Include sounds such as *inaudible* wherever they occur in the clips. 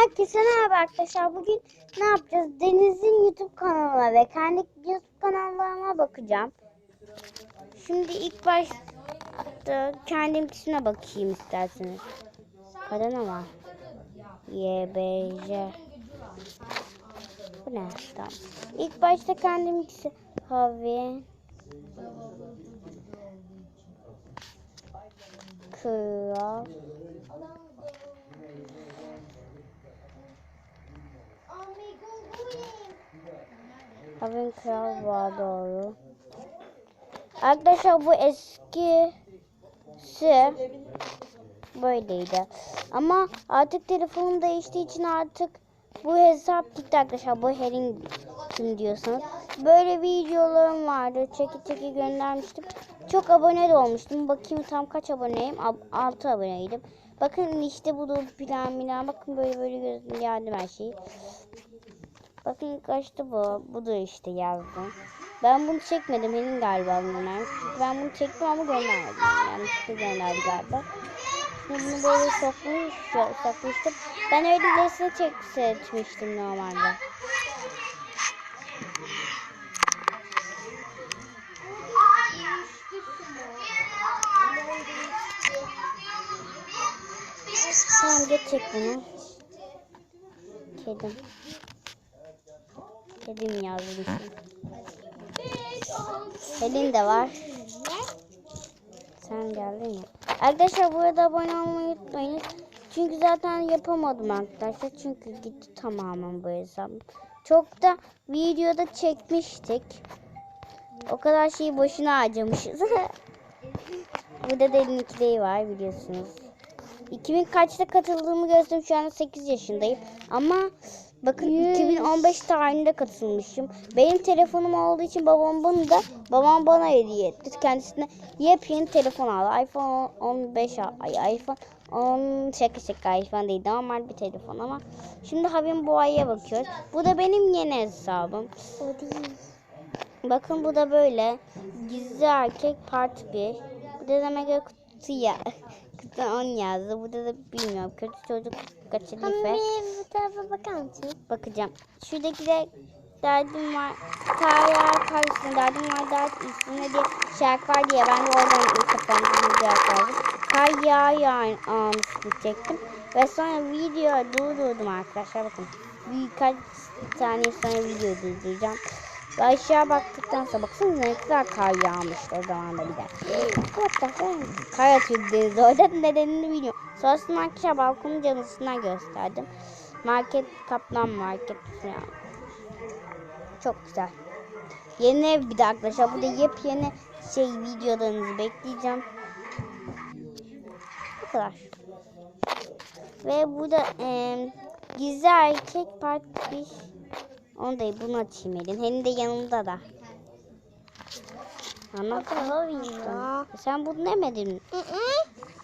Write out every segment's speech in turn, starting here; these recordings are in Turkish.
Herkese merhaba arkadaşlar. Bugün ne yapacağız? Deniz'in YouTube kanalına ve kendi YouTube kanallarıma bakacağım. Şimdi ilk başta kendimkisine bakayım isterseniz. Kadın ama. YBJ. Bu ne? Tamam. İlk başta kendimkisi. Havi. Kral. Havin Kral var doğru. Arkadaşlar bu eskisi böyleydi. Ama artık telefonum değiştiği için artık bu hesap gitti arkadaşlar. Bu herin kim diyorsanız. Böyle videolarım vardı. Çeki çeki göndermiştim. Çok abone de olmuştum. Bakayım tam kaç aboneyim. 6 aboneydim. Bakın işte bu plan plan. Bakın böyle böyle gözüm geldi her şeyi. Bakın kaçtı bu. Bu da işte yazdım. Ben bunu çekmedim. Benim galiba bunlar. Ben bunu çektim ama göndermedim. Yanlışlıkla gönderdi galiba. Şimdi bunu böyle sokmuş, sokmuştum. Ben öyle resmi çek seçmiştim normalde. Tamam geç çek bunu. Kedim. Kedim yazmışım. Elin de var. Sen geldin ya. Arkadaşlar burada abone olmayı unutmayın. Çünkü zaten yapamadım arkadaşlar. Çünkü gitti tamamen bu hesabım. Çok da videoda çekmiştik. O kadar şeyi boşuna harcamışız. *laughs* burada Delin ikiliği var biliyorsunuz. 2000 kaçta katıldığımı gösterdim. Şu anda 8 yaşındayım. Ama bakın 2015 tarihinde katılmışım. Benim telefonum olduğu için babam bunu da babam bana hediye etti. Kendisine yepyeni telefon aldı. iPhone 15 al- ay iPhone 10 şaka şaka iPhone değil normal bir telefon ama şimdi Habim Boğa'ya bakıyoruz. Bu da benim yeni hesabım. Bakın bu da böyle gizli erkek part 1. Bu da demek ki kutuya. Kutu 10 *laughs* yazdı. Burada da bilmiyorum. Kötü çocuk kaçırdı Anne bu tarafa bakar mısın? Bakacağım. Şuradaki de derdim var. Kaya karşısında derdim var dert üstüne diye şarkı var diye ben de oradan ilk kafamda şarkı yazdım. Kar yağ yağ çektim. Ve sonra video durdurdum arkadaşlar bakın. Birkaç saniye sonra video durduracağım. Aşağı baktıktan sonra baksanıza ne kadar kar yağmıştı o zaman da bir de. Fuck? Kar atıyordu denize orada nedenini bilmiyorum. Sonrasında arkadaşlar balkonun canısından gösterdim. Market kaplan market falan. Çok güzel. Yeni ev bir de arkadaşlar. Burada yepyeni şey videolarınızı bekleyeceğim. Bu kadar. Ve burada e, gizli erkek part 1. Onu da bunu açayım elin. Hem de yanımda da. Anlattım. ya. Sen bunu demedin mi?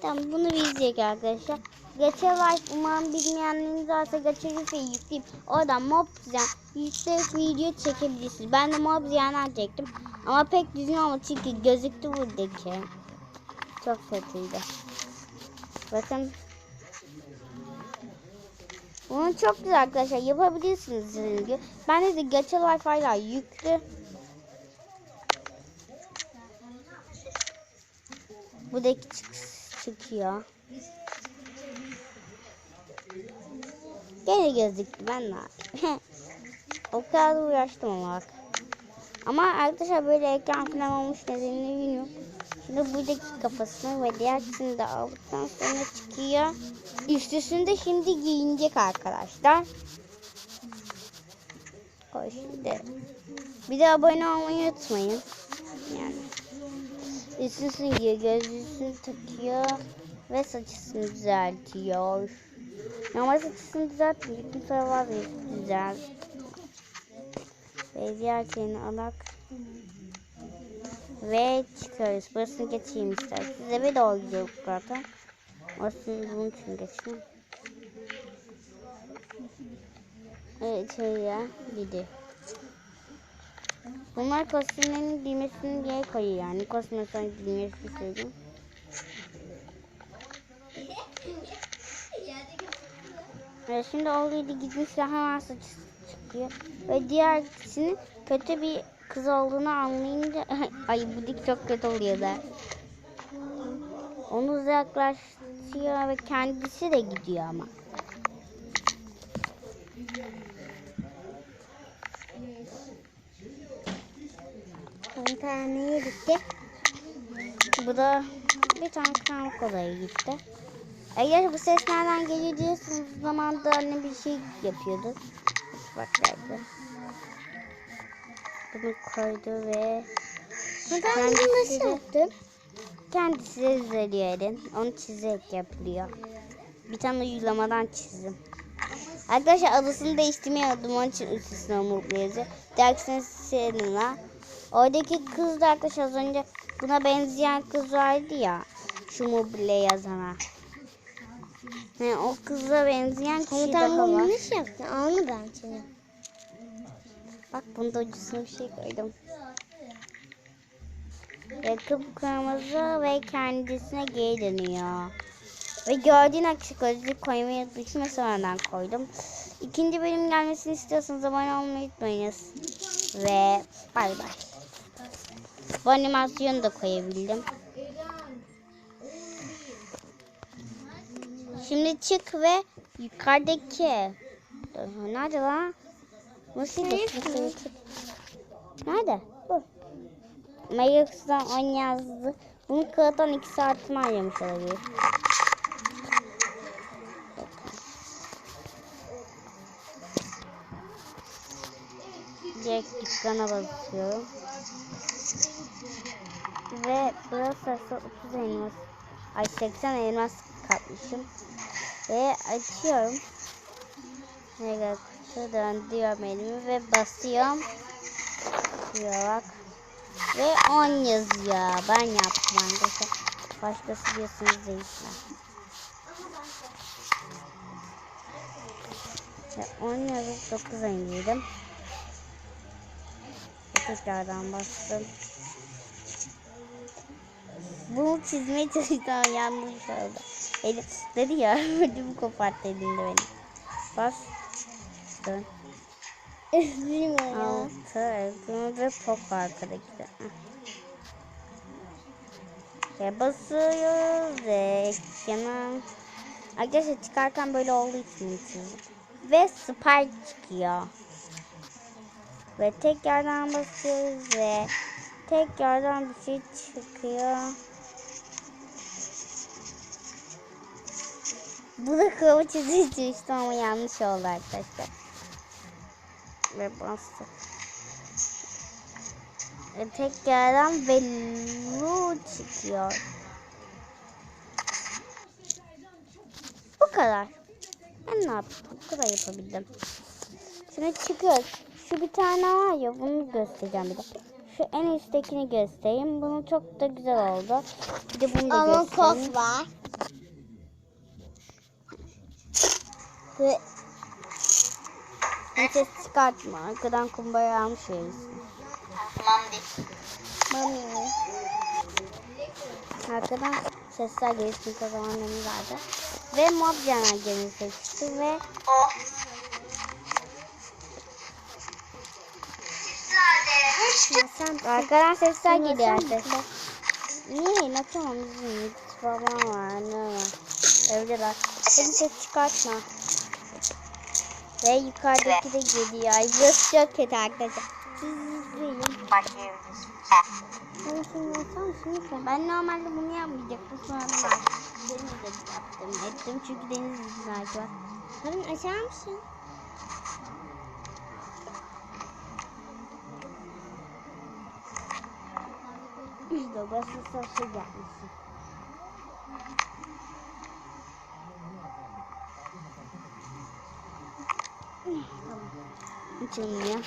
Tamam bunu izleyecek arkadaşlar. Gacha Life umarım bilmeyenleriniz varsa Gacha Life'yi yükleyip oradan mob ziyan yükleyip video çekebilirsiniz. Ben de mob ziyanlar çektim. Ama pek düzgün olmadı çünkü gözüktü buradaki. Çok kötüydü. Bakın. Bunu çok güzel arkadaşlar yapabilirsiniz. Ben de Gacha hala yüklü. Buradaki çık çıkıyor. Gene gözüktü ben yapayım? *laughs* o kadar da uğraştım ama bak. Ama arkadaşlar böyle ekran falan olmuş nedenini bilmiyorum. Şimdi buradaki kafasını ve diğersini de aldıktan sonra çıkıyor. Üstüsünü de şimdi giyinecek arkadaşlar. Koy şimdi. Bir de abone olmayı unutmayın. Yani. Üstüsünü giyiyor, gözlüğünü takıyor ve saçısını düzeltiyor. Normal saçısını düzeltmeyecek, kimse vazgeçti güzel. Ve diğer şeyini alak. Ve çıkarız. Burasını geçeyim isterseniz. Eve doğru gidiyor zaten. Orasını bunun için geçeyim. Evet şey ya gidiyor. Bunlar kostümlerin giymesini diye koyuyor yani. Kostümün sonra söyleyeyim. Ee, şimdi oğluyla gitmişler hemen saçı çıkıyor. Ve diğer kişinin kötü bir kız olduğunu anlayınca *laughs* ay bu dik çok kötü oluyor da. Onu uzaklaştırıyor ve kendisi de gidiyor ama. Kanka gitti? Bu da bir tane karanlık odaya gitti. Eğer bu ses nereden geliyor diyorsunuz o zaman da anne bir şey yapıyordu. Bak geldi. Bunu koydu ve Ben bunu nasıl yaptın? Kendisi de düzeliyor elin. Onu çizerek yapılıyor. Bir tane uygulamadan çizdim. Arkadaşlar adısını değiştirmiyordum onun için üst üstüne mutlu yazıyor. Dersin Selena. Oradaki kız da arkadaşlar az önce buna benzeyen kız vardı ya. Şu mobilya yazana. Yani o kıza benzeyen kişi Komutan daha var. nasıl yaptın? Onu ben seni. Bak bunda ucusuna bir şey koydum. Ve kıpkırmızı ve kendisine geri dönüyor. Ve gördüğün akışık gözlüğü koymayı unutmuşum ve sonradan koydum. İkinci bölüm gelmesini istiyorsanız abone olmayı unutmayınız. Ve bay bay. Bu animasyonu da koyabildim. Şimdi çık ve yukarıdaki Nerede lan? Nasıl Hayır. Nerede? Bu. Mayıks'dan 10 yazdı. Bunu kağıttan 2 saatini ayırmış olabilir. Direkt dükkana basıyorum. Ve burası 30 elmas. Ay 80 elmas kapmışım. Ve açıyorum. Mega kutu döndürüyorum elimi ve basıyorum. Diyor bak. Ve 10 yazıyor. Ben yaptım arkadaşlar. Başkası diyorsunuz değişmez. Ve 10 yazıp 9 indirdim. Tekrardan bastım. Bunu çizmeye *laughs* çalıştım yanlış oldu. Elim dedi ya *laughs* ödümü koparttı elimde benim. Bas. Dön. Üzülme ya. Altı ödüm ve pop arkadaki de. Heh. Ve basıyoruz ve ekrana. Arkadaşlar çıkarken böyle olduğu için. Ve spike çıkıyor. Ve tekrardan basıyoruz ve tekrardan bir şey çıkıyor. Bu da kılavuz çizgi çalıştı ama yanlış oldu arkadaşlar. Ve bastım. E, tekrardan velu çıkıyor. Bu kadar. Ben ne yaptım? Bu kadar yapabildim. Şimdi çıkıyoruz. Şu bir tane var ya bunu göstereceğim bir de. Şu en üsttekini göstereyim. Bunun çok da güzel oldu. Bir de bunu da Ama göstereyim. kok var. Ve ses çıkartma. Arkadan kumbara almış verirsin. mami. Arkadan sesler gelsin o zaman vardı. Ve mob canavarını seçti ve Ya sen arkadan sesler geliyor arkadaşlar. Niye? Ne tamam bizim falan var. Ne var? Evdeler. Hadi ses çıkartma. Ve yukarıdaki de geliyor. Burası çok kötü arkadaşlar. Siz izleyin. sen. Ben normalde bunu yapmayacaktım. Sonra ben Deniz'de yaptım. Ettim çünkü Deniz yüzünden var. Harun açar mısın? Burası sası yapmışsın. Açılmıyor.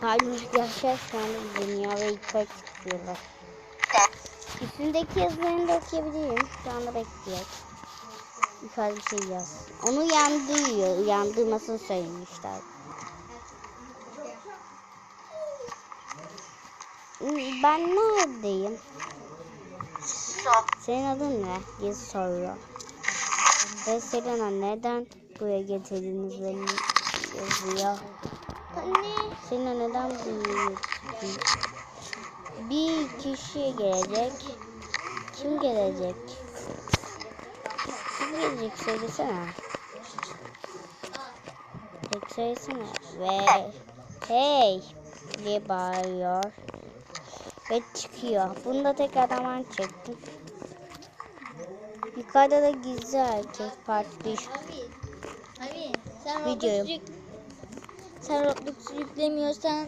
Halbuki arkadaşlar şu anda izleniyor ve yukarı çıkıyorlar. Üstündeki yazılarını da okuyabilirim. Şu anda bekliyor. Yukarıda bir şey yaz. Onu uyandırıyor. Uyandırmasını söylemişler. Ben neredeyim? Senin adın ne? diye soruyor. Ve Selena neden buraya getirdiniz beni yazıyor. Anne. Senin neden büyük? Bir kişi gelecek. Kim gelecek? Kim gelecek söylesene. Tek söylesene. Ve hey diye bağırıyor. Ve çıkıyor. Bunu da tekrardan çektim. Yukarıda da gizli erkek part 1. Abi. Abi. Sen Videoyu. Sen Roblox yüklemiyorsan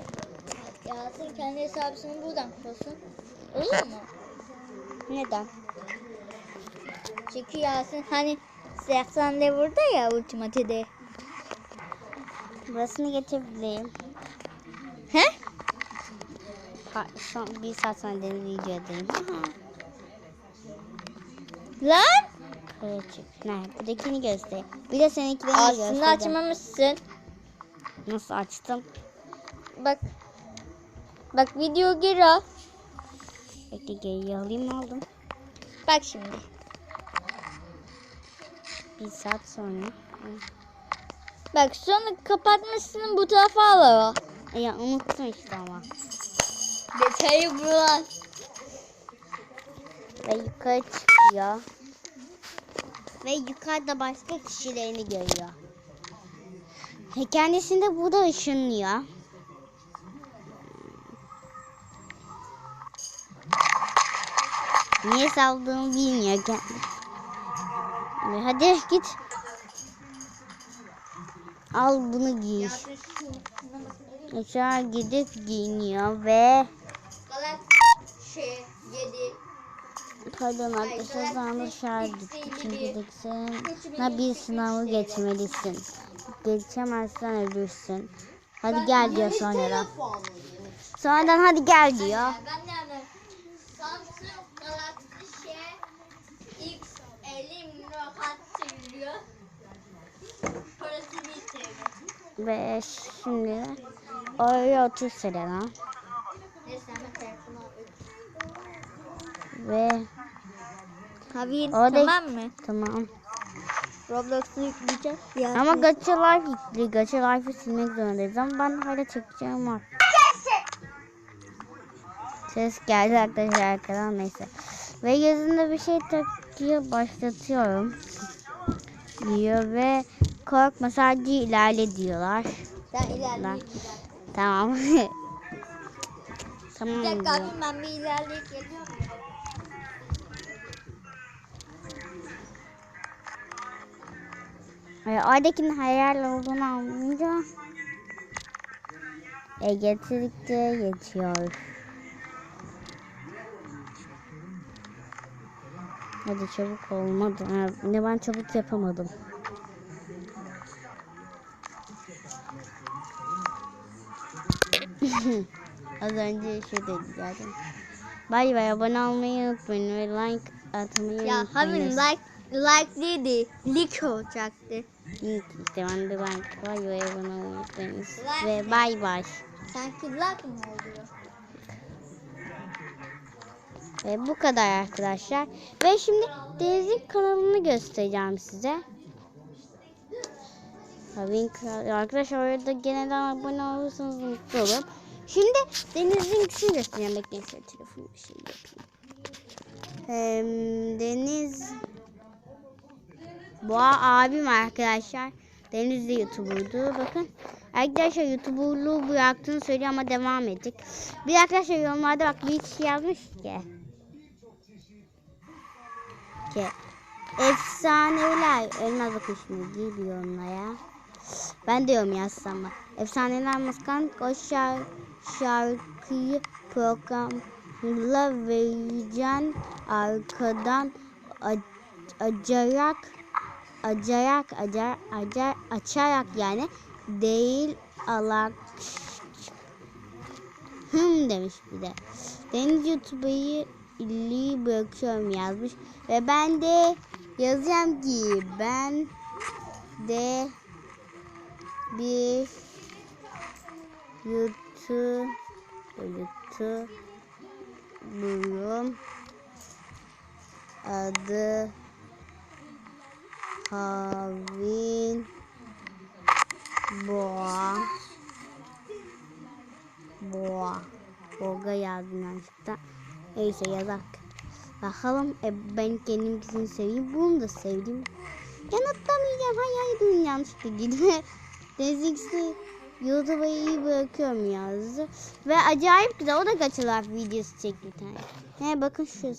Yasin kendi hesabını buradan kursun. Olur mu? Neden? Çünkü Yasin hani Zehsan de burada ya Ultimate'de. Burasını getirebilirim. He? Ha, son bir saat sonra deniz videodayım. Lan Evet çık. Ne? Buradakini göster. Bir de seninkilerini aslında göstereceğim. açmamışsın. Nasıl açtım? Bak. Bak video geri al. Bekle geri alayım aldım. Bak şimdi. Bir saat sonra. Bak sonra kapatmışsın bu tarafa al o. E ya unuttum işte ama. Detayı bulan. Ve yukarı çıkıyor. Ve yukarıda başka kişilerini görüyor. He, kendisini de burada ışınlıyor. Niye saldığımı bilmiyor. Ve Hadi git. Al bunu giy. Aşağı gidip giyiniyor ve 7 Pardon arkadaşlar zaman şarj gitti. Çünkü bilgisayarına bir sınavı geçmelisin. Geçemezsen ölürsün. Hadi gel diyor sonradan. Sonradan hadi gel diyor. Ben de anladım. Samsung Galaxy şey X50 rahat söylüyor. Parası bir TL. Ve şimdi oraya otur Selena. Ve Abi Orada- tamam mı? tamam. Roblox'u yükleyeceğiz. Ya. Ama Gacha Life yüklü. Gacha Life'ı silmek zorundayız. Ama ben hala çekeceğim var. Ses geldi arkadaşlar arkadan neyse. Ve gözünde bir şey takıyor başlatıyorum. Diyor ve korkma sadece ilerle diyorlar. Sen ilerle. Tamam. tamam *laughs* Bir dakika diyor. abi ben bir ilerleyip geliyorum. Oradakinin hayal olduğunu anlayınca e getirdikçe geçiyor. Hadi çabuk olmadı. Ha, Ne ben çabuk yapamadım. *laughs* Az önce şey dedi zaten. Bay bay abone olmayı unutmayın ve like atmayı Ya unutmayın. Havin like like değildi. Lik olacaktı. İyi ki işte ben de like bay bay abone olmayı unutmayınız. Like Ve bay bay. Sanki like mı oluyor? Ve bu kadar arkadaşlar. Ve şimdi Deniz'in kanalını göstereceğim size. Tabii ki- arkadaşlar orada genelden abone olursanız mutlu olurum. Şimdi Deniz'in kişisini göstereceğim. Bekleyin şöyle telefonu bir şey yapayım. Hem Deniz bu abim arkadaşlar. Deniz de YouTuber'du. Bakın. Arkadaşlar YouTuber'luğu bıraktığını söylüyor ama devam edecek. Bir arkadaşlar yorumlarda bak bir kişi yazmış ki. Ki efsaneler ölmez o kuşunu gibi yorumlara. Ben de yorum yazsam bak. Efsaneler maskan o şar şarkıyı programla vereceğim arkadan a- acarak acarak acar, acar, açarak yani değil alak hım demiş bir de. Deniz YouTube'yu illiyi bırakıyorum yazmış. Ve ben de yazacağım ki ben de bir YouTube YouTube'um adı Havin Boğa. Boğa. Boğa yazdım yanlışlıkla. Neyse yazak. Bakalım e, ben kendimkisini seveyim. Bunu da sevdim. Yanıtlamayacağım. Hay hay duyun yanlışlıkla gitme. *laughs* Denizinkisi YouTube'a iyi bırakıyorum yazdı. Ve acayip güzel. O da kaçılar videosu çekti tane. Bakın şurasını